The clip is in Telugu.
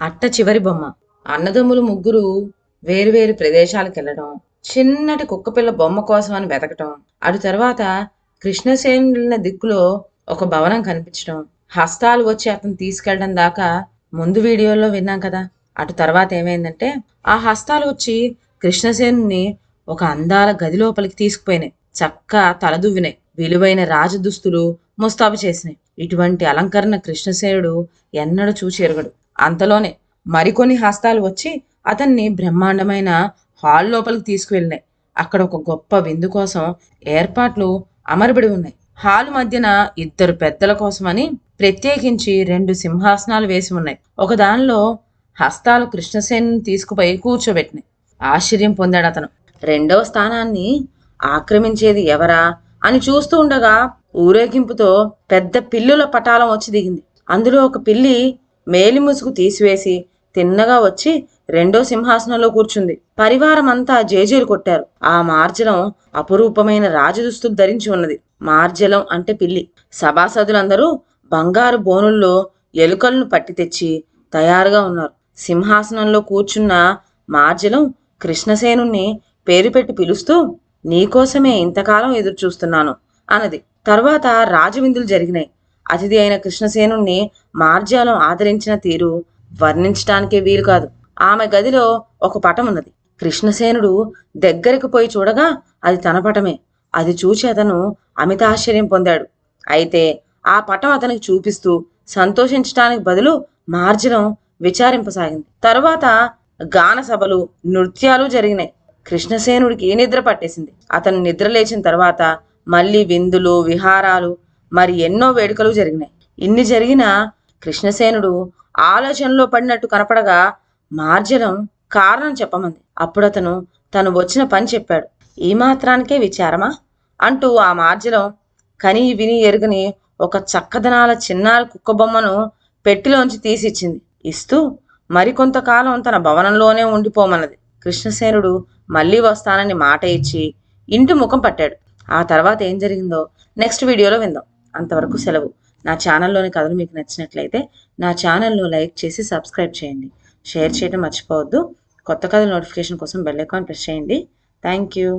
అట్ట చివరి బొమ్మ. అన్నదమ్ములు ముగ్గురు వేరువేరు ప్రదేశాలకు వెళ్ళడం చిన్నటి కుక్కపిల్ల బొమ్మ కోసం అని వెతకటం అటు తర్వాత కృష్ణసేనుల దిక్కులో ఒక భవనం కనిపించడం హస్తాలు వచ్చి అతను తీసుకెళ్ళడం దాకా ముందు వీడియోలో విన్నాం కదా. అటు తర్వాత ఏమైందంటే ఆ హస్తాలు వచ్చి కృష్ణసేనుని ఒక అందాల గది లోపలికి తీసుకుపోయినాయి. చక్క తలదువ్వినాయి. విలువైన రాజదుస్తులు ముస్తాబు చేసినాయి. ఇటువంటి అలంకరణ కృష్ణసేనుడు ఎన్నడూ చూచి ఎరగడు. అంతలోనే మరికొన్ని హస్తాలు వచ్చి అతన్ని బ్రహ్మాండమైన హాల్ లోపలికి తీసుకువెళ్ళినాయి. అక్కడ ఒక గొప్ప విందు కోసం ఏర్పాట్లు అమరబడి ఉన్నాయి. హాల్ మధ్యన ఇద్దరు పెద్దల కోసమని ప్రత్యేకించి రెండు సింహాసనాలు వేసి ఉన్నాయి. ఒక దానిలో హస్తాలు కృష్ణసేను తీసుకుపోయి కూర్చోబెట్టినాయి. ఆశ్చర్యం పొందాడు అతను. రెండవ స్థానాన్ని ఆక్రమించేది ఎవరా అని చూస్తూ ఉండగా ఊరేగింపుతో పెద్ద పిల్లుల పటాలం వచ్చి దిగింది. అందులో ఒక పిల్లి మేలి ముసుగు తీసివేసి తిన్నగా వచ్చి రెండో సింహాసనంలో కూర్చుంది. పరివారం అంతా జేజేలు కొట్టారు. ఆ మార్జలం అపురూపమైన రాజదుస్తులు ధరించి ఉన్నది. మార్జలం అంటే పిల్లి. సభాసదులందరూ బంగారు బోనుల్లో ఎలుకలను పట్టి తెచ్చి తయారుగా ఉన్నారు. సింహాసనంలో కూర్చున్న మార్జలం కృష్ణసేనుణ్ణి పేరు పెట్టి పిలుస్తూ నీకోసమే ఇంతకాలం ఎదురు చూస్తున్నాను అన్నది. తర్వాత రాజవిందులు జరిగినాయి. అతిథి అయిన కృష్ణసేనుణ్ణి మార్జాలం ఆదరించిన తీరు వర్ణించటానికే వీలు కాదు. ఆమె గదిలో ఒక పటం ఉన్నది. కృష్ణసేనుడు దగ్గరికి పోయి చూడగా అది తన పటమే. అది చూచి అతను అమితాశ్చర్యం పొందాడు. అయితే ఆ పటం అతనికి చూపిస్తూ సంతోషించటానికి బదులు మార్జనం విచారింపసాగింది. తరువాత గాన సభలు నృత్యాలు జరిగినాయి. కృష్ణసేనుడికి నిద్ర పట్టేసింది. అతను నిద్ర లేచిన తర్వాత మళ్ళీ విందులు విహారాలు మరి ఎన్నో వేడుకలు జరిగినాయి. ఇన్ని జరిగినా కృష్ణసేనుడు ఆలోచనలో పడినట్టు కనపడగా మార్జలం కారణం చెప్పమంది. అప్పుడు అతను తను వచ్చిన పని చెప్పాడు. ఈ మాత్రానికే విచారమా? అంటూ ఆ మార్జలం కని విని ఎరుగని ఒక చక్కదనాల చిన్నారి కుక్క బొమ్మను పెట్టిలోంచి తీసిచ్చింది. ఇస్తూ మరికొంతకాలం తన భవనంలోనే ఉండిపోమన్నది. కృష్ణసేనుడు మళ్ళీ వస్తానని మాట ఇచ్చి ఇంటి ముఖం పట్టాడు. ఆ తర్వాత ఏం జరిగిందో నెక్స్ట్ వీడియోలో విందాం. అంతవరకు సెలవు. నా ఛానల్లోని కథలు మీకు నచ్చినట్లయితే నా ఛానల్ను లైక్ చేసి సబ్స్క్రైబ్ చేయండి. షేర్ చేయడం మర్చిపోవద్దు. కొత్త కథల నోటిఫికేషన్ కోసం బెల్ ఐకాన్ ప్రెస్ చేయండి. Thank you.